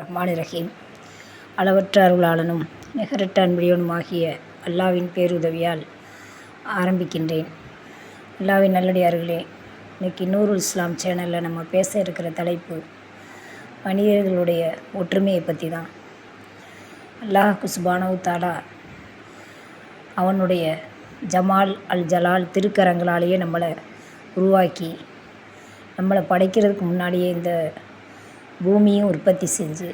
ரஹ்மான் ரஹீம். அளவற்ற அருளாளனும் நிகரற்ற ஆகிய அல்லாவின் பேருதவியால் ஆரம்பிக்கின்றேன். அல்லாவின் நல்லடியார்களே இன்றைக்கி நூருல் இஸ்லாம் சேனலில் நம்ம பேச இருக்கிற தலைப்பு மனிதர்களுடைய ஒற்றுமையை பற்றி தான் அல்லாஹ் குஸ்பானவு தாலா அவனுடைய ஜமால் அல் ஜலால் திருக்கரங்களாலேயே நம்மளை உருவாக்கி நம்மளை படைக்கிறதுக்கு முன்னாடியே இந்த பூமியும் உற்பத்தி செஞ்சு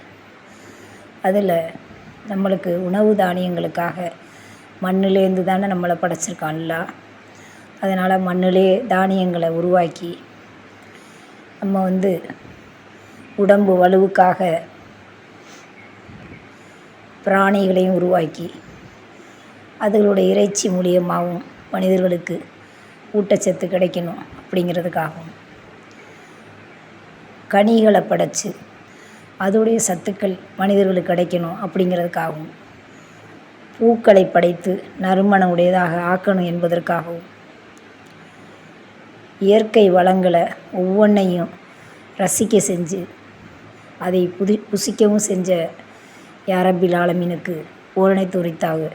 அதில் நம்மளுக்கு உணவு தானியங்களுக்காக மண்ணிலேருந்து தானே நம்மளை படைச்சிருக்கான்லா அதனால் மண்ணிலே தானியங்களை உருவாக்கி நம்ம வந்து உடம்பு வலுவுக்காக பிராணிகளையும் உருவாக்கி அதுகளுடைய இறைச்சி மூலியமாகவும் மனிதர்களுக்கு ஊட்டச்சத்து கிடைக்கணும் அப்படிங்கிறதுக்காகவும். கனிகளை படைச்சு அதோடைய சத்துக்கள் மனிதர்களுக்கு கிடைக்கணும் அப்படிங்கிறதுக்காகவும் பூக்களை படைத்து நறுமணம் உடையதாக ஆக்கணும் என்பதற்காகவும் இயற்கை வளங்களை ஒவ்வொன்றையும் ரசிக்க செஞ்சு அதை புதி புசிக்கவும் செஞ்ச யாரபில் ஆலமீனுக்கு ஓரணை துரித்தாக.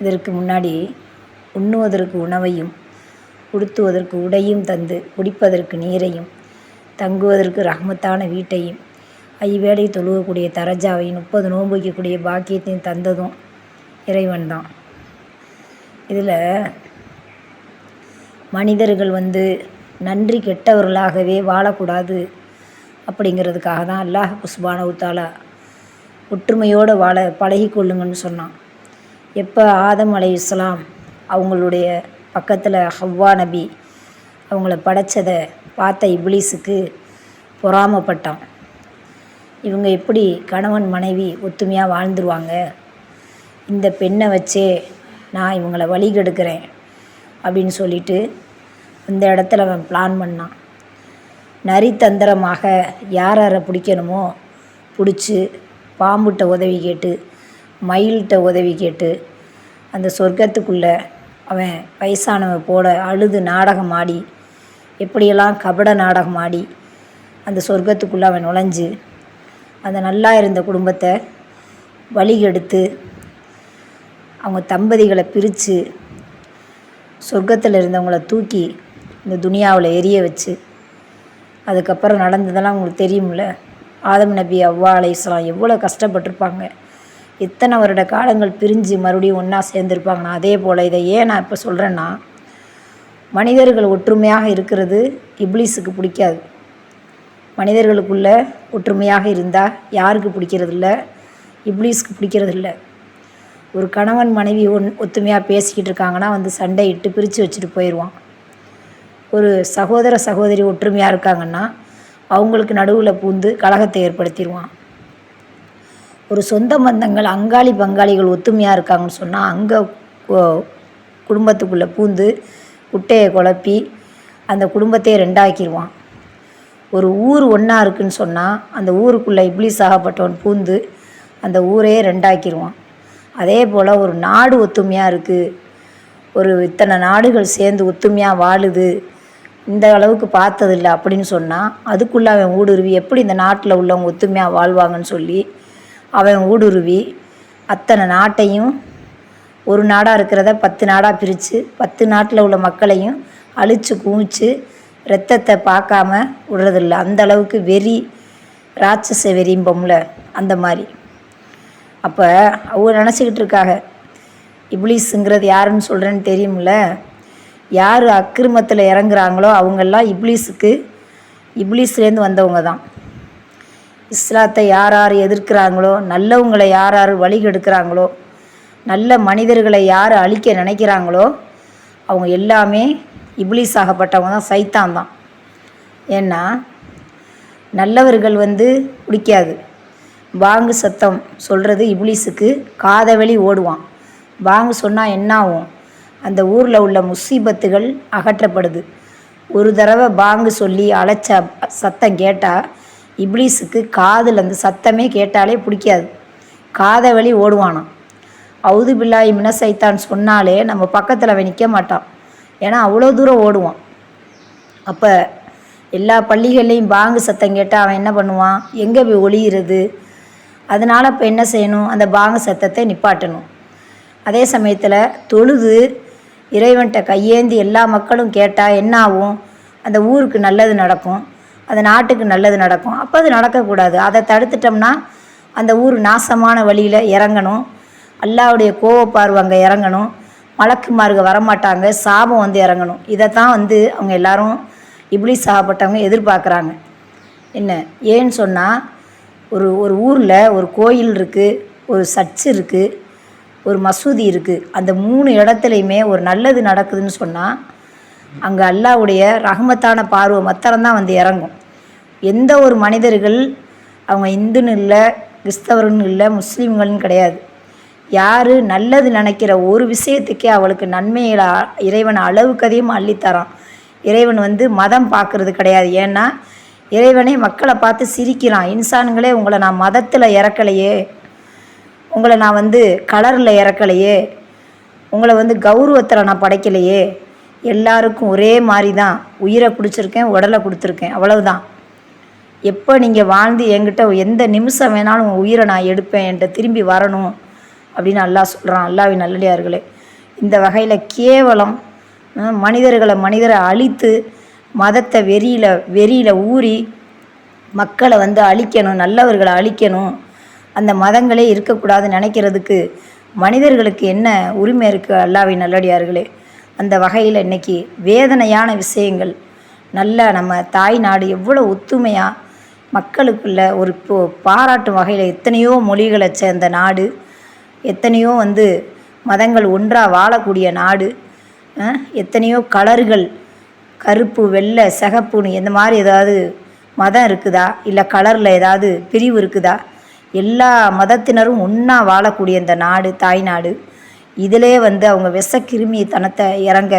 இதற்கு முன்னாடி உண்ணுவதற்கு உணவையும் உடுத்துவதற்கு உடையும் தந்து குடிப்பதற்கு நீரையும் தங்குவதற்கு ரஹ்மத்தான வீட்டையும் ஐவேளை தொழுகக்கூடிய தரஜாவையும் முப்பது நோன்பு வைக்கக்கூடிய பாக்கியத்தையும் தந்ததும் இறைவன் தான் இதில் மனிதர்கள் வந்து நன்றி கெட்டவர்களாகவே வாழக்கூடாது அப்படிங்கிறதுக்காக தான் அல்லாஹ் குஸ்பான உத்தாலா ஒற்றுமையோடு வாழ பழகி கொள்ளுங்கன்னு சொன்னான். எப்போ ஆதம் அலை இஸ்லாம் அவங்களுடைய பக்கத்தில் ஹவ்வா நபி அவங்கள படைச்சதை பார்த்த இப்ளீஸுக்கு பொறாமப்பட்டான். இவங்க எப்படி கணவன் மனைவி ஒத்துமையாக வாழ்ந்துருவாங்க? இந்த பெண்ணை வச்சே நான் இவங்கள வழி கெடுக்கிறேன் அப்படின்னு சொல்லிட்டு அந்த இடத்துல அவன் பிளான் பண்ணான். நரித்தந்திரமாக யார் யாரை பிடிக்கணுமோ பிடிச்சி பாம்புகிட்ட உதவி கேட்டு மயில்கிட்ட உதவி கேட்டு அந்த சொர்க்கத்துக்குள்ளே அவன் வயசானவன் போட அழுது நாடகம் ஆடி எப்படியெல்லாம் கபட நாடகம் ஆடி அந்த சொர்க்கத்துக்குள்ளே அவன் நுழைஞ்சு அந்த நல்லா இருந்த குடும்பத்தை வழிகெடுத்து அவங்க தம்பதிகளை பிரித்து சொர்க்கத்தில் இருந்தவங்கள தூக்கி இந்த துனியாவில் எரிய வச்சு அதுக்கப்புறம் நடந்ததெல்லாம் உங்களுக்கு தெரியும்ல? ஆதம் நபி அவ்வா அலைஸ்லாம் எவ்வளோ கஷ்டப்பட்டிருப்பாங்க. எத்தனை வருட காலங்கள் பிரிஞ்சு மறுபடியும் ஒன்றா சேர்ந்துருப்பாங்கன்னா அதே போல் இதை ஏன் நான் இப்போ சொல்கிறேன்னா மனிதர்கள் ஒற்றுமையாக இருக்கிறது இப்லீஸுக்கு பிடிக்காது. மனிதர்களுக்குள்ள ஒற்றுமையாக இருந்தால் யாருக்கு பிடிக்கிறது இல்லை பிடிக்கிறதில்ல. பிடிக்கிறது இல்லை ஒரு கணவன் மனைவி ஒன் ஒத்துமையாக பேசிக்கிட்டு இருக்காங்கன்னா வந்து சண்டையிட்டு பிரித்து வச்சுட்டு போயிடுவான் ஒரு சகோதர சகோதரி ஒற்றுமையாக இருக்காங்கன்னா அவங்களுக்கு நடுவில் பூந்து கலகத்தை ஏற்படுத்திடுவான் ஒரு சொந்த பந்தங்கள் அங்காளி பங்காளிகள் ஒத்துமையாக இருக்காங்கன்னு சொன்னால் அங்கே குடும்பத்துக்குள்ளே பூந்து குட்டையை குழப்பி அந்த குடும்பத்தையே ரெண்டாக்கிடுவான் ஒரு ஊர் ஒன்றா இருக்குன்னு சொன்னால் அந்த ஊருக்குள்ளே இப்ளீஸ் ஆகப்பட்டவன் பூந்து அந்த ஊரையே ரெண்டாக்கிடுவான் அதே போல் ஒரு நாடு ஒத்துமையாக இருக்குது ஒரு இத்தனை நாடுகள் சேர்ந்து ஒத்துமையாக வாழுது. இந்த அளவுக்கு பார்த்ததில்ல அப்படின்னு சொன்னால் அதுக்குள்ளே அவன் ஊடுருவி எப்படி இந்த நாட்டில் உள்ளவங்க ஒத்துமையாக வாழ்வாங்கன்னு சொல்லி அவன் ஊடுருவி அத்தனை நாட்டையும் ஒரு நாடாக இருக்கிறத பத்து நாடாக பிரித்து பத்து நாட்டில் உள்ள மக்களையும் அழித்து குவிச்சு ரத்தத்தை பார்க்காம விடுறதில்ல. அந்த அளவுக்கு வெறி ராட்சச வெறிம்பம்ல அந்த மாதிரி. அப்போ அவங்க நினச்சிக்கிட்டு இருக்காங்க இப்ளீஸுங்கிறது யாருன்னு சொல்கிறேன்னு தெரியும்ல? யார் அக்கிரமத்தில் இறங்குறாங்களோ அவங்கெல்லாம் இப்ளீஸுக்கு இப்ளீஸ்லேருந்து வந்தவங்க தான். இஸ்லாத்தை யார் யார் எதிர்க்கிறாங்களோ நல்லவங்களை யார் யார் வழி கெடுக்கிறாங்களோ நல்ல மனிதர்களை யார் அழிக்க நினைக்கிறாங்களோ அவங்க எல்லாமே இப்ளீஸ் ஆகப்பட்டவங்க தான் சைத்தான் தான். ஏன்னா நல்லவர்கள் வந்து பிடிக்காது. பாங்கு சத்தம் சொல்கிறது இப்ளீஸுக்கு காதவழி ஓடுவான். பாங்கு சொன்னால் என்ன ஆகும் அந்த ஊரில் உள்ள முசீபத்துகள் அகற்றப்படுது. ஒரு தடவை பாங்கு சொல்லி அழைச்ச சத்தம் கேட்டால் இப்ளீஸுக்கு காதில் அந்த சத்தமே கேட்டாலே பிடிக்காது. காதை வழி ஓடுவானான் அவுது பில்லாய் மினசைத்தான் சொன்னாலே நம்ம பக்கத்தில் அவன் நிற்க மாட்டான். ஏன்னா அவ்வளோ தூரம் ஓடுவான். அப்போ எல்லா பள்ளிகள்லேயும் பாங்கு சத்தம் கேட்டால் அவன் என்ன பண்ணுவான்? எங்கே போய் ஒளியிறது? அதனால் இப்போ என்ன செய்யணும்? அந்த பாங்கு சத்தத்தை நிப்பாட்டணும். அதே சமயத்தில் தொழுது இறைவன்கிட்ட கையேந்தி எல்லா மக்களும் கேட்டால் என்ன ஆகும்? அந்த ஊருக்கு நல்லது நடக்கும். அந்த நாட்டுக்கு நல்லது நடக்கும். அப்போ அது நடக்கக்கூடாது. அதை தடுத்துட்டோம்னா அந்த ஊர் நாசமான வழியில் இறங்கணும். அல்லாவுடைய கோவப்பார்வை அங்கே இறங்கணும் மலக்குமார்கள் வரமாட்டாங்க. சாபம் வந்து இறங்கணும். இதை தான் வந்து அவங்க எல்லாரும் இப்படி சாகப்பட்டவங்க எதிர்பார்க்குறாங்க. என்ன? ஏன்னு சொன்னால் ஒரு ஒரு ஊரில் ஒரு கோயில் இருக்குது ஒரு சர்ச் இருக்குது ஒரு மசூதி இருக்குது அந்த மூணு இடத்துலையுமே ஒரு நல்லது நடக்குதுன்னு சொன்னால் அங்கே அல்லாவுடைய ரஹமத்தான பார்வை மத்திரம்தான் வந்து இறங்கும். எந்த ஒரு மனிதர்கள் அவங்க இந்துன்னு இல்லை கிறிஸ்தவர்கள் இல்லை முஸ்லீம்கள்னு கிடையாது. யார் நல்லது நினைக்கிற ஒரு விஷயத்துக்கே அவளுக்கு நன்மையில இறைவன் அளவுக்கு அதிகமாக அள்ளித்தரான். இறைவன் வந்து மதம் பார்க்குறது கிடையாது. ஏன்னா இறைவனே மக்களை பார்த்து சிரிக்கிறான். இன்சான்களே உங்களை நான் மதத்தில் இறக்கலையே. உங்களை நான் வந்து கலரில் இறக்கலையே. உங்களை வந்து கௌரவத்தில் நான் படைக்கலையே. எல்லாருக்கும் ஒரே மாதிரி தான் உயிரை பிடிச்சிருக்கேன் உடலை கொடுத்துருக்கேன். அவ்வளவுதான். எப்போ நீங்கள் வாழ்ந்து என்கிட்ட எந்த நிமிஷம் வேணாலும் உங்கள் உயிரை நான் எடுப்பேன் என்கிட்ட திரும்பி வரணும். அப்படின்னு அல்லாஹ் சொல்கிறான் அல்லாவின் நல்லடியார்களே இந்த வகையில் கேவலம் மனிதர்களை மனிதரை அழித்து மதத்தை வெறியில் வெறியில் ஊறி மக்களை வந்து அழிக்கணும் நல்லவர்களை அழிக்கணும் அந்த மதங்களே இருக்கக்கூடாதுன்னு நினைக்கிறதுக்கு மனிதர்களுக்கு என்ன உரிமை இருக்குது அல்லாவின் நல்லடியார்களே? அந்த வகையில் இன்றைக்கி வேதனையான விஷயங்கள் நல்ல நம்ம தாய் நாடு எவ்வளோ ஒத்துமையாக மக்களுக்குள்ள ஒரு பாராட்டும் வகையில் எத்தனையோ மொழிகளை சேர்ந்த நாடு எத்தனையோ வந்து மதங்கள் ஒன்றாக வாழக்கூடிய நாடு எத்தனையோ கலர்கள் கருப்பு வெள்ளை சிகப்புன்னு இந்த மாதிரி ஏதாவது மதம் இருக்குதா? இல்லை கலரில் ஏதாவது பிரிவு இருக்குதா? எல்லா மதத்தினரும் ஒன்றா வாழக்கூடிய இந்த நாடு தாய்நாடு இதிலே வந்து அவங்க விஷக்கிருமித்தனத்தை இறங்க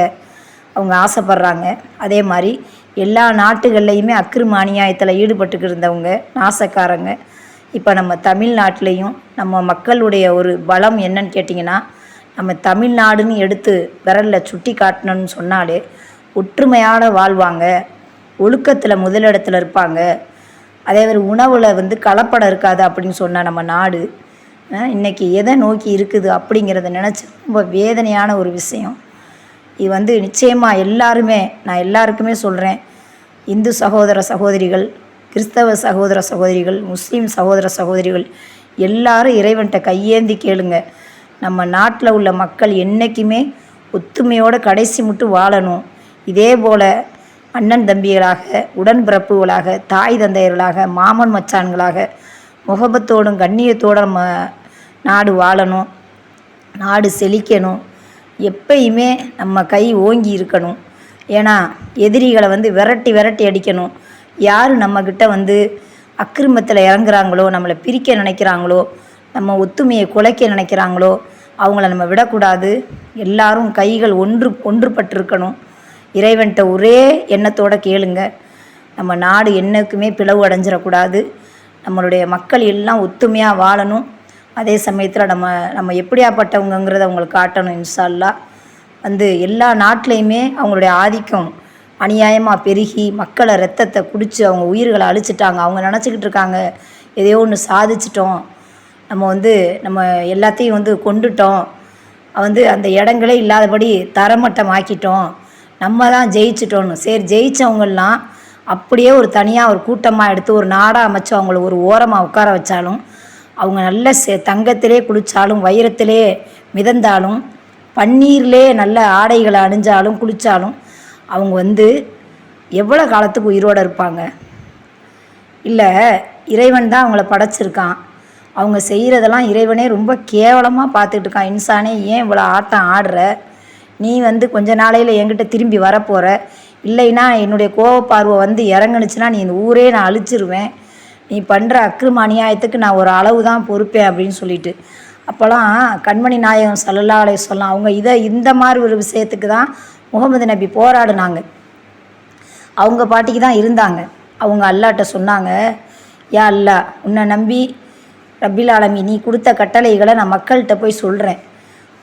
அவங்க ஆசைப்படுறாங்க. அதே மாதிரி எல்லா நாட்டுகள்லையுமே அக்கிரம ஈடுபட்டுக்கிட்டு இருந்தவங்க நாசக்காரங்க. இப்போ நம்ம தமிழ்நாட்டிலையும் நம்ம மக்களுடைய ஒரு பலம் என்னன்னு கேட்டிங்கன்னா நம்ம தமிழ்நாடுன்னு எடுத்து விரலில் சுட்டி காட்டணும்னு சொன்னாலே ஒற்றுமையான வாழ்வாங்க ஒழுக்கத்தில் முதலிடத்தில் இருப்பாங்க. அதே மாதிரி உணவில் வந்து கலப்படம் இருக்காது அப்படின்னு சொன்ன நம்ம நாடு இன்றைக்கி எதை நோக்கி இருக்குது அப்படிங்கிறத நினச்சி ரொம்ப வேதனையான ஒரு விஷயம். இது வந்து நிச்சயமாக எல்லாருமே நான் எல்லாருக்குமே சொல்கிறேன் இந்து சகோதர சகோதரிகள் கிறிஸ்தவ சகோதர சகோதரிகள் முஸ்லீம் சகோதர சகோதரிகள் எல்லாரும் இறைவன்கிட்ட கையேந்தி கேளுங்க. நம்ம நாட்டில் உள்ள மக்கள் என்றைக்குமே ஒத்துமையோட கடைசி மட்டும் வாழணும். இதே போல் அண்ணன் தம்பிகளாக உடன்பிறப்புகளாக தாய் தந்தையர்களாக மாமன் மச்சான்களாக முகபத்தோடும் கண்ணியத்தோடும் நம்ம நாடு வாழணும். நாடு செழிக்கணும். எப்பயுமே நம்ம கை ஓங்கி இருக்கணும். ஏன்னா எதிரிகளை வந்து விரட்டி விரட்டி அடிக்கணும். யார் நம்மக்கிட்ட வந்து அக்கிரமத்தில் இறங்குறாங்களோ நம்மளை பிரிக்க நினைக்கிறாங்களோ நம்ம ஒத்துமையை குலைக்க நினைக்கிறாங்களோ அவங்கள நம்ம விடக்கூடாது. எல்லாரும் கைகள் ஒன்று ஒன்றுபட்டிருக்கணும். இறைவன்கிட்ட ஒரே எண்ணத்தோடு கேளுங்க. நம்ம நாடு என்னைக்குமே பிளவு அடைஞ்சிடக்கூடாது. நம்மளுடைய மக்கள் எல்லாம் ஒத்துமையாக வாழணும். அதே சமயத்தில் நம்ம நம்ம எப்படியாப்பட்டவங்கங்கிறத அவங்களுக்கு காட்டணும் இன்ஷால்லா வந்து எல்லா நாட்டிலையுமே அவங்களுடைய ஆதிக்கம் அநியாயமாக பெருகி மக்களை ரத்தத்தை குடித்து அவங்க உயிர்களை அழிச்சிட்டாங்க. அவங்க நினச்சிக்கிட்டு இருக்காங்க எதையோ ஒன்று சாதிச்சிட்டோம். நம்ம வந்து நம்ம எல்லாத்தையும் வந்து கொண்டுட்டோம். வந்து அந்த இடங்களே இல்லாதபடி தரமட்டம் ஆக்கிட்டோம் நம்ம தான் ஜெயிச்சிட்டோன்னு சரி ஜெயித்தவங்கெல்லாம் அப்படியே ஒரு தனியாக ஒரு கூட்டமாக எடுத்து ஒரு நாடாக அமைச்சு அவங்கள ஒரு ஓரமாக உட்கார வச்சாலும் அவங்க நல்ல செ தங்கத்திலே குளித்தாலும் வைரத்திலே மிதந்தாலும் பன்னீர்லே நல்ல ஆடைகளை அணிஞ்சாலும் குளித்தாலும் அவங்க வந்து எவ்வளோ காலத்துக்கு உயிரோடு இருப்பாங்க? இல்லை இறைவன் தான் அவங்கள படைச்சிருக்கான். அவங்க செய்கிறதெல்லாம் இறைவனே ரொம்ப கேவலமாக பார்த்துட்டு இருக்கான் இன்சானே ஏன் இவ்வளோ ஆட்டம் ஆடுற? நீ வந்து கொஞ்ச நாளையில் என்கிட்ட திரும்பி வரப்போகிற இல்லைன்னா என்னுடைய கோவப்பார்வை வந்து இறங்குனுச்சுன்னா நீ இந்த ஊரே நான் அழிச்சிருவேன். நீ பண்ணுற அக்கிரம அநியாயத்துக்கு நான் ஒரு அளவு தான் பொறுப்பேன் அப்படின்னு சொல்லிட்டு. அப்போல்லாம் கண்மணி நாயகம் சல்லல்லா சொல்லலாம் அவங்க இதை இந்த மாதிரி ஒரு விஷயத்துக்கு தான் முகமது நபி போராடினாங்க. அவங்க பாட்டிக்கு தான் இருந்தாங்க. அவங்க அல்லாட்ட சொன்னாங்க யா அல்லா உன்னை நம்பி ரப்பில் ஆலமி நீ கொடுத்த கட்டளைகளை நான் மக்கள்கிட்ட போய் சொல்கிறேன்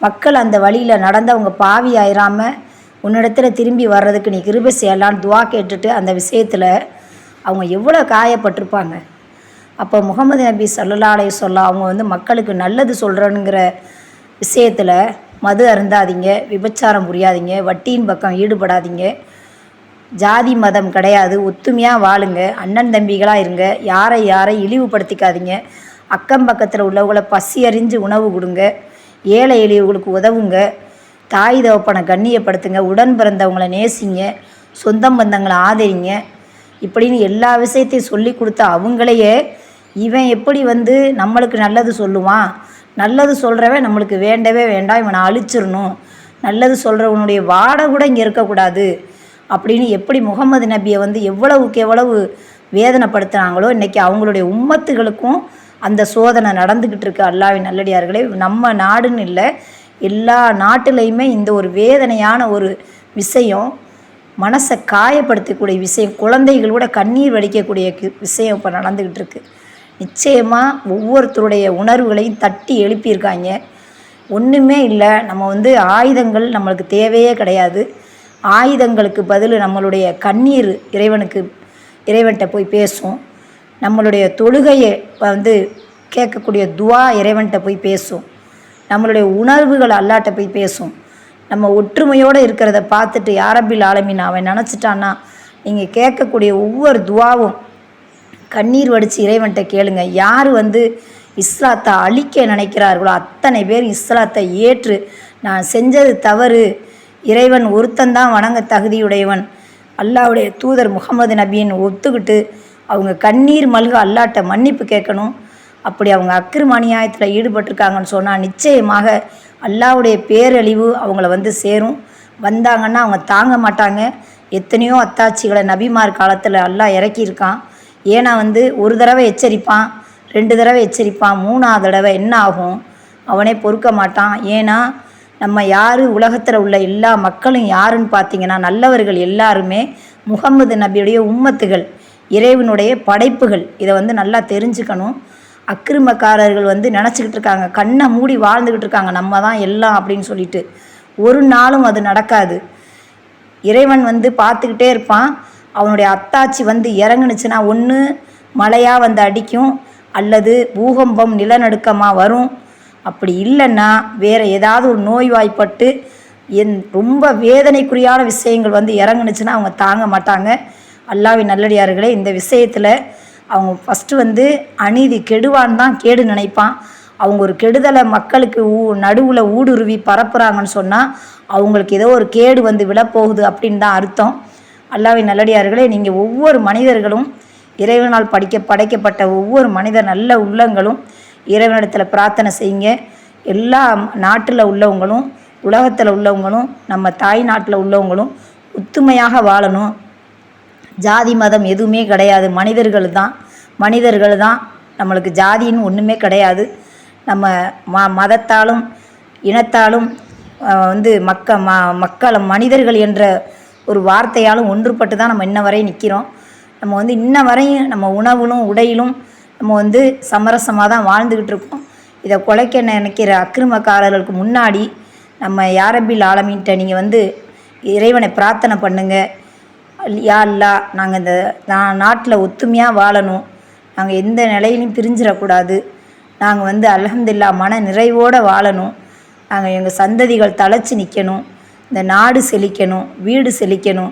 மக்கள் அந்த வழியில் நடந்தவங்க பாவி ஆயிராமல் உன்னிடத்துல திரும்பி வர்றதுக்கு நீ கிருப செய்யலான்னு துவா கேட்டுட்டு அந்த விஷயத்தில் அவங்க எவ்வளோ காயப்பட்டிருப்பாங்க. அப்போ முகமது நபி சல்லல்லா சொல்ல அவங்க வந்து மக்களுக்கு நல்லது சொல்கிறேனுங்கிற விஷயத்தில் மது அருந்தாதீங்க விபச்சாரம் புரியாதீங்க வட்டியின் பக்கம் ஈடுபடாதீங்க. ஜாதி மதம் கிடையாது ஒத்துமையாக வாழுங்க அண்ணன் தம்பிகளாக இருங்க யாரை யாரை இழிவுபடுத்திக்காதீங்க. அக்கம் பக்கத்தில் உள்ளவங்களை பசி அறிஞ்சு உணவு கொடுங்க ஏழை எளியவங்களுக்கு உதவுங்க தாய் தகப்பனை கண்ணியப்படுத்துங்க உடன் பிறந்தவங்களை நேசிங்க சொந்தம் பந்தங்களை ஆதரிங்க. இப்படின்னு எல்லா விஷயத்தையும் சொல்லி கொடுத்த அவங்களையே இவன் எப்படி வந்து நம்மளுக்கு நல்லது சொல்லுவான்? நல்லது சொல்கிறவன் நம்மளுக்கு வேண்டவே வேண்டாம் இவனை அழிச்சிடணும். நல்லது சொல்கிறவனுடைய வாடை கூட இங்கே இருக்கக்கூடாது. அப்படின்னு எப்படி முகமது நபியை வந்து எவ்வளவுக்கு எவ்வளவு வேதனைப்படுத்துனாங்களோ இன்றைக்கி அவங்களுடைய உம்மத்துகளுக்கும் அந்த சோதனை நடந்துக்கிட்டு இருக்கு. அல்லாவின் நல்லடியார்களே நம்ம நாடுன்னு இல்லை எல்லா நாட்டிலையுமே இந்த ஒரு வேதனையான ஒரு விஷயம் மனசை காயப்படுத்தக்கூடிய விஷயம் குழந்தைகள் கூட கண்ணீர் வடிக்கக்கூடிய விஷயம் இப்போ நடந்துக்கிட்டு இருக்குது நிச்சயமாக ஒவ்வொருத்தருடைய உணர்வுகளையும் தட்டி எழுப்பியிருக்காங்க. ஒன்றுமே இல்லை. நம்ம வந்து ஆயுதங்கள் நம்மளுக்கு தேவையே கிடையாது. ஆயுதங்களுக்கு பதில் நம்மளுடைய கண்ணீர் இறைவனுக்கு இறைவன்கிட்ட போய் பேசும். நம்மளுடைய தொழுகையை வந்து கேட்கக்கூடிய துவா இறைவன்கிட்ட போய் பேசும். நம்மளுடைய உணர்வுகள் அல்லாட்ட போய் பேசும். நம்ம ஒற்றுமையோடு இருக்கிறத பார்த்துட்டு யாரபில் ஆலமின்? அவன் நினச்சிட்டான்னா நீங்கள் கேட்கக்கூடிய ஒவ்வொரு துவாவும் கண்ணீர் வடித்து இறைவன்கிட்ட கேளுங்க. யார் வந்து இஸ்லாத்தை அழிக்க நினைக்கிறார்களோ அத்தனை பேர் இஸ்லாத்தை ஏற்று நான் செஞ்சது தவறு. இறைவன் ஒருத்தந்தான் வணங்க தகுதியுடையவன். அல்லாவுடைய தூதர் முகமது நபின்னு ஒத்துக்கிட்டு அவங்க கண்ணீர் மல்க அல்லாட்ட மன்னிப்பு கேட்கணும். அப்படி அவங்க அக்கிரமணியாயத்தில் ஈடுபட்டிருக்காங்கன்னு சொன்னால் நிச்சயமாக அல்லாவுடைய பேரழிவு அவங்கள வந்து சேரும். வந்தாங்கன்னா அவங்க தாங்க மாட்டாங்க. எத்தனையோ அத்தாட்சிகளை நபிமார் காலத்தில் அல்லாஹ் இறக்கியிருக்கான். ஏன்னா வந்து ஒரு தடவை எச்சரிப்பான் ரெண்டு தடவை எச்சரிப்பான் மூணாவது தடவை என்ன ஆகும்? அவனே பொறுக்க மாட்டான். ஏன்னா நம்ம யார்? உலகத்தில் உள்ள எல்லா மக்களும் யாருன்னு பார்த்தீங்கன்னா நல்லவர்கள் எல்லாருமே முகம்மது நபியுடைய உம்மத்துகள் இறைவனுடைய படைப்புகள். இதை வந்து நல்லா தெரிஞ்சுக்கணும். அக்கிரமக்காரர்கள் வந்து நினச்சிக்கிட்டு இருக்காங்க. கண்ணை மூடி வாழ்ந்துக்கிட்டு இருக்காங்க. நம்ம தான் எல்லாம் அப்படின்னு சொல்லிட்டு ஒரு நாளும் அது நடக்காது. இறைவன் வந்து பார்த்துக்கிட்டே இருப்பான். அவனுடைய அத்தாச்சி வந்து இறங்குனுச்சுன்னா ஒன்று மழையாக வந்து அடிக்கும் அல்லது பூகம்பம் நிலநடுக்கமாக வரும். அப்படி இல்லைன்னா வேறு ஏதாவது ஒரு நோய்வாய்ப்பட்டு என் ரொம்ப வேதனைக்குரியான விஷயங்கள் வந்து இறங்குனுச்சுன்னா அவங்க தாங்க மாட்டாங்க. அல்லாவின் நல்லடியார்களே இந்த விஷயத்தில் அவங்க ஃபஸ்ட்டு வந்து அநீதி கெடுவான் தான் கேடு நினைப்பான். அவங்க ஒரு கெடுதலை மக்களுக்கு ஊ நடுவில் ஊடுருவி பரப்புகிறாங்கன்னு சொன்னால் அவங்களுக்கு ஏதோ ஒரு கேடு வந்து விழப்போகுது அப்படின்னு தான் அர்த்தம். அல்லாவின் நல்லடியார்களே நீங்கள் ஒவ்வொரு மனிதர்களும் இறைவனால் படிக்க படைக்கப்பட்ட ஒவ்வொரு மனிதர் நல்ல உள்ளங்களும் இறைவனிடத்தில் பிரார்த்தனை செய்யுங்க. எல்லா நாட்டில் உள்ளவங்களும் உலகத்தில் உள்ளவங்களும் நம்ம தாய் நாட்டில் உள்ளவங்களும் ஒத்துமையாக வாழணும். ஜாதி மதம் எதுவுமே கிடையாது. மனிதர்கள் தான். மனிதர்கள் தான் நம்மளுக்கு ஜாதின்னு ஒன்றுமே கிடையாது. நம்ம ம மதத்தாலும் இனத்தாலும் வந்து மக்க ம மக்கள் மனிதர்கள் என்ற ஒரு வார்த்தையாலும் ஒன்றுபட்டு தான் நம்ம இன்ன வரை நிற்கிறோம் நம்ம வந்து இன்ன வரையும் நம்ம உணவிலும் உடையிலும் நம்ம வந்து சமரசமாக தான் வாழ்ந்துக்கிட்டு இருக்கோம். இதை குலைக்க நினைக்கிற அக்கிரமக்காரர்களுக்கு முன்னாடி நம்ம யாரபில் ஆலமின்ட்ட நீங்கள் வந்து இறைவனை பிரார்த்தனை பண்ணுங்கள் யா இல்லா நாங்கள் இந்த நான் நாட்டில் ஒத்துமையாக வாழணும். நாங்கள் எந்த நிலையிலையும் பிரிஞ்சிடக்கூடாது. நாங்கள் வந்து அல்ஹம்துலில்லா மன நிறைவோடு வாழணும். நாங்கள் எங்கள் சந்ததிகள் தழைச்சி நிற்கணும் இந்த நாடு செழிக்கணும் வீடு செழிக்கணும்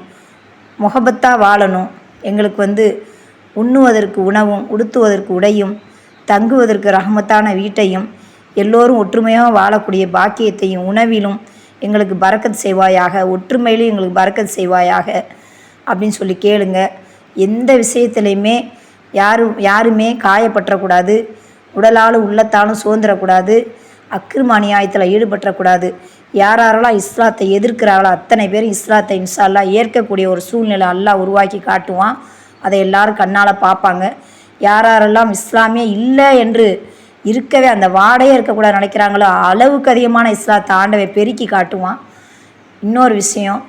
முகபத்தாக வாழணும். எங்களுக்கு வந்து உண்ணுவதற்கு உணவும் உடுத்துவதற்கு உடையும் தங்குவதற்கு ரகமத்தான வீட்டையும் எல்லோரும் ஒற்றுமையாக வாழக்கூடிய பாக்கியத்தையும் உணவிலும் எங்களுக்கு பறக்கத் செய்வாயாக ஒற்றுமையிலும் எங்களுக்கு பறக்கத் செய்வாயாக அப்படின்னு சொல்லி கேளுங்க. எந்த விஷயத்துலையுமே யாரும் யாருமே காயப்பற்றக்கூடாது உடலாலும் உள்ளத்தாலும் சுதந்திரக்கூடாது அக்கிரம அநியாயத்தில் ஈடுபட்டக்கூடாது யார் யாரெல்லாம் இஸ்லாத்தை எதிர்க்கிறார்களோ அத்தனை பேரும் இஸ்லாத்தை இன்ஷா ஏற்கக்கூடிய ஒரு சூழ்நிலை அல்லாஹ் உருவாக்கி காட்டுவான். அதை எல்லாரும் கண்ணால் பார்ப்பாங்க. யார் யாரெல்லாம் இஸ்லாமே இல்லை என்று இருக்கவே அந்த வாடையே இருக்கக்கூடாது நினைக்கிறாங்களோ அளவுக்கு அதிகமான இஸ்லாத்தை ஆண்டவை பெருக்கி காட்டுவான். இன்னொரு விஷயம்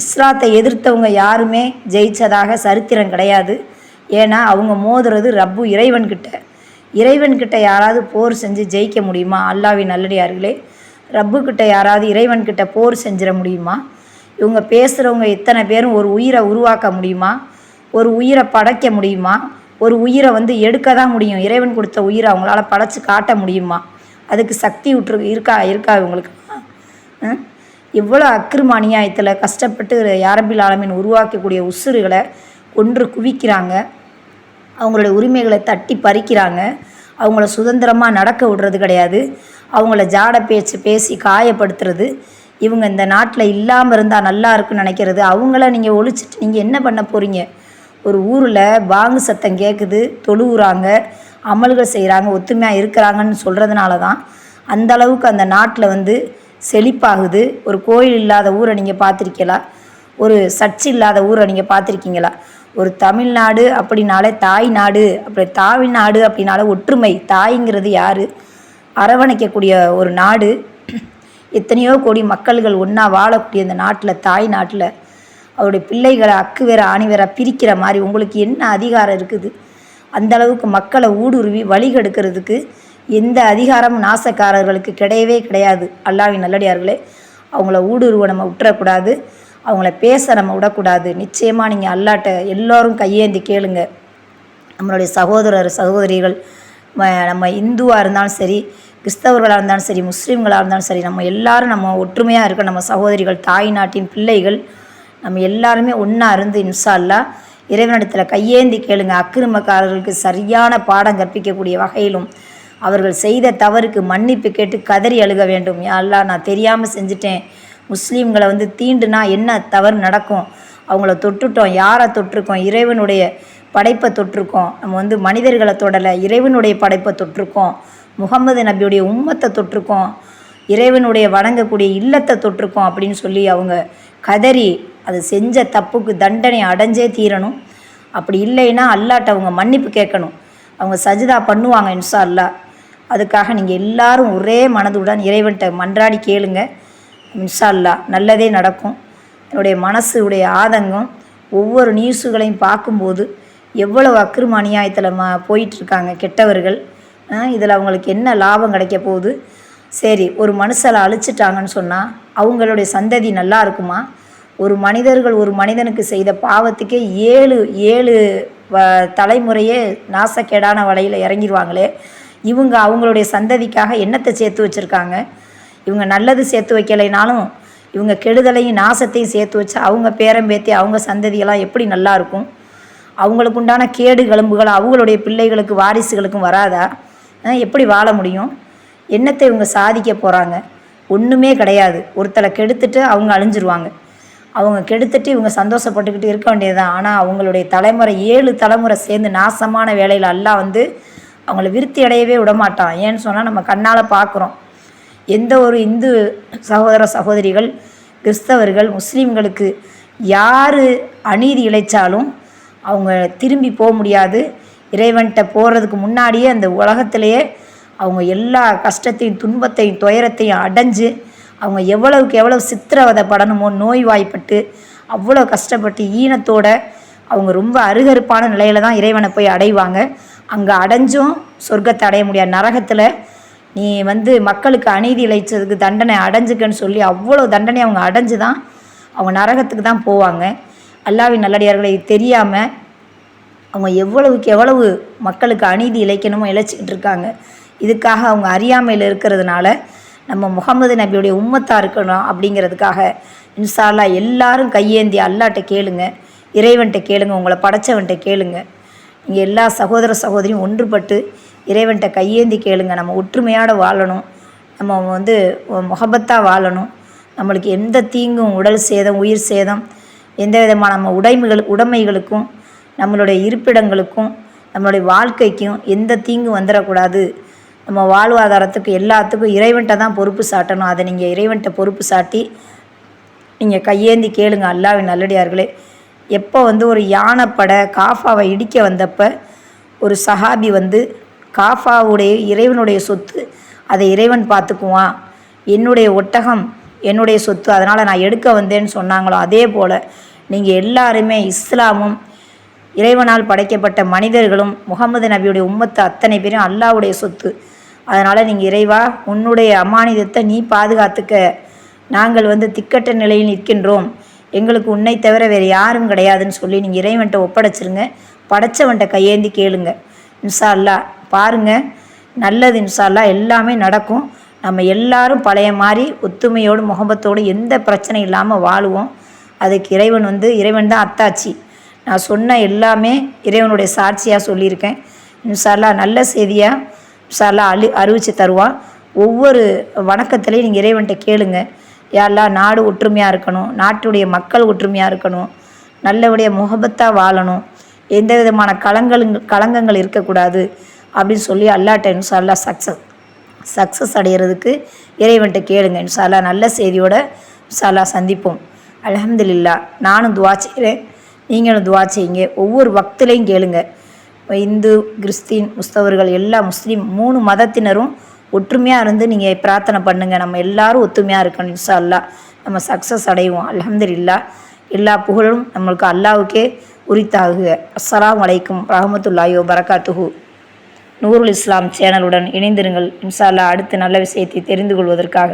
இஸ்லாத்தை எதிர்த்தவங்க யாருமே ஜெயிச்சதாக சரித்திரம் கிடையாது. ஏன்னா அவங்க மோதுறது ரப்பு இறைவன்கிட்ட. இறைவன்கிட்ட யாராவது போர் செஞ்சு ஜெயிக்க முடியுமா? அல்லாவின் நல்லடியார்களே ரப்புக்கிட்ட யாராவது இறைவன்கிட்ட போர் செஞ்சிட முடியுமா? இவங்க பேசுகிறவங்க இத்தனை பேரும் ஒரு உயிரை உருவாக்க முடியுமா? ஒரு உயிரை படைக்க முடியுமா? ஒரு உயிரை வந்து எடுக்க தான் முடியும். இறைவன் கொடுத்த உயிரை அவங்களால படைச்சு காட்ட முடியுமா? அதுக்கு சக்தி விட்ரு இருக்கா இருக்கா இவங்களுக்கு? ம்? எவ்வளோ அக்கிரம அநியாயத்தில் கஷ்டப்பட்டு யாரபில் ஆலமின் உருவாக்கக்கூடிய உசுறுகளை கொன்று குவிக்கிறாங்க. அவங்களுடைய உரிமைகளை தட்டி பறிக்கிறாங்க. அவங்கள சுதந்திரமாக நடக்க விடுறது கிடையாது. அவங்கள ஜாட பேச்சு பேசி காயப்படுத்துறது. இவங்க இந்த நாட்டில் இல்லாமல் இருந்தால் நல்லா இருக்குன்னு நினைக்கிறது. அவங்கள நீங்கள் ஒழிச்சிட்டு நீங்கள் என்ன பண்ண போகிறீங்க ஒரு ஊரில் பாங்கு சத்தம் கேட்குது தொழுவுறாங்க அமல்கள் செய்கிறாங்க ஒத்துமையாக இருக்கிறாங்கன்னு சொல்கிறதுனால தான் அந்தளவுக்கு அந்த நாட்டில் வந்து செழிப்பாகுது. ஒரு கோயில் இல்லாத ஊரை நீங்கள் பார்த்துருக்கீங்களா? ஒரு சர்ச் இல்லாத ஊரை நீங்கள் பார்த்துருக்கீங்களா? ஒரு தமிழ்நாடு அப்படின்னாலே தாய் நாடு அப்படி தாய் நாடு அப்படின்னாலே ஒற்றுமை. தாய்ங்கிறது யார்? அரவணைக்கக்கூடிய ஒரு நாடு. எத்தனையோ கோடி மக்கள்கள் ஒன்றா வாழக்கூடிய இந்த நாட்டில் தாய் நாட்டில் அவருடைய பிள்ளைகளை அக்கு வேற ஆணி வேற பிரிக்கிற மாதிரி உங்களுக்கு என்ன அதிகாரம் இருக்குது? அந்த அளவுக்கு மக்களை ஊடுருவி வழிகெடுக்கிறதுக்கு எந்த அதிகாரமும் நாசக்காரர்களுக்கு கிடையவே கிடையாது. அல்லாவின் நல்லடியார்களே அவங்கள ஊடுருவ நம்ம விட்டுறக்கூடாது. அவங்கள பேச நம்ம விடக்கூடாது. நிச்சயமாக நீங்கள் அல்லாட்ட எல்லோரும் கையேந்தி கேளுங்க. நம்மளுடைய சகோதரர் சகோதரிகள் நம்ம இந்துவாக இருந்தாலும் சரி கிறிஸ்தவர்களாக இருந்தாலும் சரி முஸ்லீம்களாக இருந்தாலும் சரி நம்ம எல்லாரும் நம்ம ஒற்றுமையாக இருக்க நம்ம சகோதரிகள் தாய் நாட்டின் பிள்ளைகள் நம்ம எல்லாருமே ஒன்றா இருந்து இன்ஷா இறைவனிடத்தில் கையேந்தி கேளுங்க. அக்கிரமக்காரர்களுக்கு சரியான பாடம் கற்பிக்கக்கூடிய வகையிலும் அவர்கள் செய்த தவறுக்கு மன்னிப்பு கேட்டு கதறி அழுக வேண்டும். யா நான் தெரியாமல் செஞ்சுட்டேன். முஸ்லீம்களை வந்து தீண்டுனா என்ன தவறு நடக்கும்? அவங்கள தொட்டுட்டோம். யாரை தொட்டிருக்கோம்? இறைவனுடைய படைப்பை தொட்டிருக்கோம் நம்ம வந்து மனிதர்களை தொடலை இறைவனுடைய படைப்பை தொட்டிருக்கோம் முகமது நபியுடைய உம்மத்தை தொட்டிருக்கோம் இறைவனுடைய வணங்கக்கூடிய இல்லத்தை தொட்டிருக்கோம் அப்படின்னு சொல்லி அவங்க கதறி அது செஞ்ச தப்புக்கு தண்டனை அடைஞ்சே தீரணும். அப்படி இல்லைன்னா அல்லாட்ட அவங்க மன்னிப்பு கேட்கணும். அவங்க சஜிதா பண்ணுவாங்க இன்ஷா அல்லாஹ் அதுக்காக நீங்கள் எல்லாரும் ஒரே மனதுடன் இறைவன்கிட்ட மன்றாடி கேளுங்க. இன்ஷா அல்லாஹ் நல்லதே நடக்கும். என்னுடைய மனசுடைய ஆதங்கம் ஒவ்வொரு நியூஸுகளையும் பார்க்கும்போது எவ்வளவு அக்கிரம அநியாயத்தில் ம போயிட்டுருக்காங்க கெட்டவர்கள். இதில் அவங்களுக்கு என்ன லாபம் கிடைக்க போகுது? சரி ஒரு மனுஷனை அழிச்சிட்டாங்கன்னு சொன்னால் அவங்களுடைய சந்ததி நல்லா இருக்குமா? ஒரு மனிதர்கள் ஒரு மனிதனுக்கு செய்த பாவத்துக்கே ஏழு ஏழு வ தலைமுறையே நாசக்கேடான வலையில் இறங்கிடுவாங்களே இவங்க அவங்களுடைய சந்ததிக்காக என்னத்தை சேர்த்து வச்சுருக்காங்க? இவங்க நல்லது சேர்த்து வைக்கலைனாலும் இவங்க கெடுதலையும் நாசத்தையும் சேர்த்து வச்சு அவங்க பேரம்பேத்தி அவங்க சந்ததியெல்லாம் எப்படி நல்லாயிருக்கும் அவங்களுக்கு உண்டான கேடு கிளம்புகள் அவங்களுடைய பிள்ளைகளுக்கு வாரிசுகளுக்கும் வராதா? எப்படி வாழ முடியும்? என்னத்தை இவங்க சாதிக்க போகிறாங்க ஒன்றுமே கிடையாது. ஒருத்தரை கெடுத்துட்டு அவங்க அழிஞ்சிருவாங்க. அவங்க கெடுத்துட்டு இவங்க சந்தோஷப்பட்டுக்கிட்டு இருக்க வேண்டியதுதான். ஆனால் அவங்களுடைய தலைமுறை ஏழு தலைமுறை சேர்ந்து நாசமான வேலையில் எல்லாம் வந்து அவங்கள விருத்தி அடையவே விடமாட்டான். ஏன்னு சொன்னால் நம்ம கண்ணால் பார்க்குறோம் எந்த ஒரு இந்து சகோதர சகோதரிகள் கிறிஸ்தவர்கள் முஸ்லீம்களுக்கு யார் அநீதி இழைச்சாலும் அவங்க திரும்பி போக முடியாது. இறைவன்கிட்ட போகிறதுக்கு முன்னாடியே அந்த உலகத்திலேயே அவங்க எல்லா கஷ்டத்தையும் துன்பத்தையும் துயரத்தையும் அடைஞ்சு அவங்க எவ்வளவுக்கு எவ்வளவு சித்திரவதைப்படணுமோ நோய்வாய்ப்பட்டு அவ்வளோ கஷ்டப்பட்டு ஈனத்தோட அவங்க ரொம்ப அருகருப்பான நிலையில தான் இறைவனை போய் அடைவாங்க. அங்கே அடைஞ்சும் சொர்க்கத்தை அடைய முடியாது. நரகத்தில் நீ வந்து மக்களுக்கு அநீதி இழைச்சதுக்கு தண்டனை அடைஞ்சுக்கன்னு சொல்லி அவ்வளோ தண்டனை அவங்க அடைஞ்சு தான் அவங்க நரகத்துக்கு தான் போவாங்க. அல்லாவின் நல்லடியார்களை தெரியாமல் அவங்க எவ்வளவுக்கு எவ்வளவு மக்களுக்கு அநீதி இழைக்கணுமோ இழைச்சிக்கிட்டு இருக்காங்க. இதுக்காக அவங்க அறியாமையில் இருக்கிறதுனால நம்ம முகமது நபியுடைய உம்மத்தாக இருக்கணும் அப்படிங்கிறதுக்காக இன்சாலா எல்லாரும் கையேந்தி அல்லாட்ட கேளுங்க. இறைவன்கிட்ட கேளுங்க. உங்களை படைச்சவன்கிட்ட கேளுங்க. நீங்கள் எல்லா சகோதர சகோதரியும் ஒன்றுபட்டு இறைவன்கிட்ட கையேந்தி கேளுங்க. நம்ம ஒற்றுமையோட வாழணும். நம்ம வந்து முகபத்தாக வாழணும். நம்மளுக்கு எந்த தீங்கும் உடல் சேதம் உயிர் சேதம் எந்த விதமான நம்ம உடைமைகள் உடைமைகளுக்கும் நம்மளுடைய இருப்பிடங்களுக்கும் நம்மளுடைய வாழ்க்கைக்கும் எந்த தீங்கும் வந்துடக்கூடாது நம்ம வாழ்வாதாரத்துக்கு எல்லாத்துக்கும் இறைவன்கிட்ட தான் பொறுப்பு சாட்டணும். அதை நீங்கள் இறைவன்கிட்ட பொறுப்பு சாட்டி நீங்கள் கையேந்தி கேளுங்க. அல்லாவின் நல்லடியார்களே எப்போ வந்து ஒரு யானைப்படை காஃபாவை இடிக்க வந்தப்போ ஒரு சஹாபி வந்து காஃபாவுடைய இறைவனுடைய சொத்து அதை இறைவன் பார்த்துக்குவான். என்னுடைய ஒட்டகம் என்னுடைய சொத்து அதனால் நான் எடுக்க வந்தேன்னு சொன்னாங்களோ அதே போல் நீங்கள் எல்லாருமே இஸ்லாமும் இறைவனால் படைக்கப்பட்ட மனிதர்களும் முகமது நபியுடைய உம்மத்து அத்தனை பேரும் அல்லாஹ்வுடைய சொத்து. அதனால் நீங்கள் இறைவா உன்னுடைய அமானிதத்தை நீ பாதுகாத்துக்க. நாங்கள் வந்து திக்கட்ட நிலையில் நிற்கின்றோம். எங்களுக்கு உன்னை தவிர வேறு யாரும் கிடையாதுன்னு சொல்லி நீங்கள் இறைவன்ட்ட ஒப்படைச்சிருங்க. படைச்சவன்ட்ட கையேந்தி கேளுங்க. இன்ஷா அல்லாஹ் பாருங்கள் நல்லது இன்ஷா அல்லாஹ் எல்லாமே நடக்கும். நம்ம எல்லாரும் பழைய மாதிரி ஒத்துமையோடு முகம்பத்தோடு எந்த பிரச்சனையும் இல்லாமல் வாழுவோம். அதுக்கு இறைவன் வந்து இறைவன் தான் அத்தாச்சி. நான் சொன்ன எல்லாமே இறைவனுடைய சாட்சியாக சொல்லியிருக்கேன். இன்ஷா நல்ல செய்தியாக இன்ஷா அழி அறிவித்து தருவான் ஒவ்வொரு வணக்கத்துலேயும் நீங்கள் இறைவன்கிட்ட கேளுங்க. யாரெல்லாம் நாடு ஒற்றுமையாக இருக்கணும். நாட்டுடைய மக்கள் ஒற்றுமையாக இருக்கணும். நல்லபடியாக முகபத்தாக வாழணும். எந்த விதமான கலங்களுங்க கலங்கங்கள் இருக்கக்கூடாது. அப்படின்னு சொல்லி அல்லாட்ட இன்ஷா சக்ஸஸ் சக்ஸஸ் அடைகிறதுக்கு இறைவன்ட்டு கேளுங்க. இன்ஷாலா நல்ல செய்தியோட இன்ஷா சந்திப்போம். அலமதுல்லா நானும் துவா செய்கிறேன் நீங்களும் துவா செய்யுங்க. ஒவ்வொரு வக்திலையும் கேளுங்க. இந்து கிறிஸ்டின் முஸ்தவர்கள் எல்லா முஸ்லீம் மூணு மதத்தினரும் ஒற்றுமையாக இருந்து நீங்கள் பிரார்த்தனை பண்ணுங்கள் நம்ம எல்லாரும் ஒத்துமையாக இருக்கணும். இன்ஷா அல்லாஹ் நம்ம சக்ஸஸ் அடைவோம். அலமதுல்லா எல்லா புகழும் நம்மளுக்கு அல்லாவுக்கே உரித்தாகுக. அஸ்லாம் அலைக்கும் ரஹமத்துல்லாயோ பரகாத்துஹூ நூருல் இஸ்லாம் சேனலுடன் இணைந்திருங்கள். இன்ஷால்லா அடுத்த நல்ல விஷயத்தை தெரிந்து கொள்வதற்காக.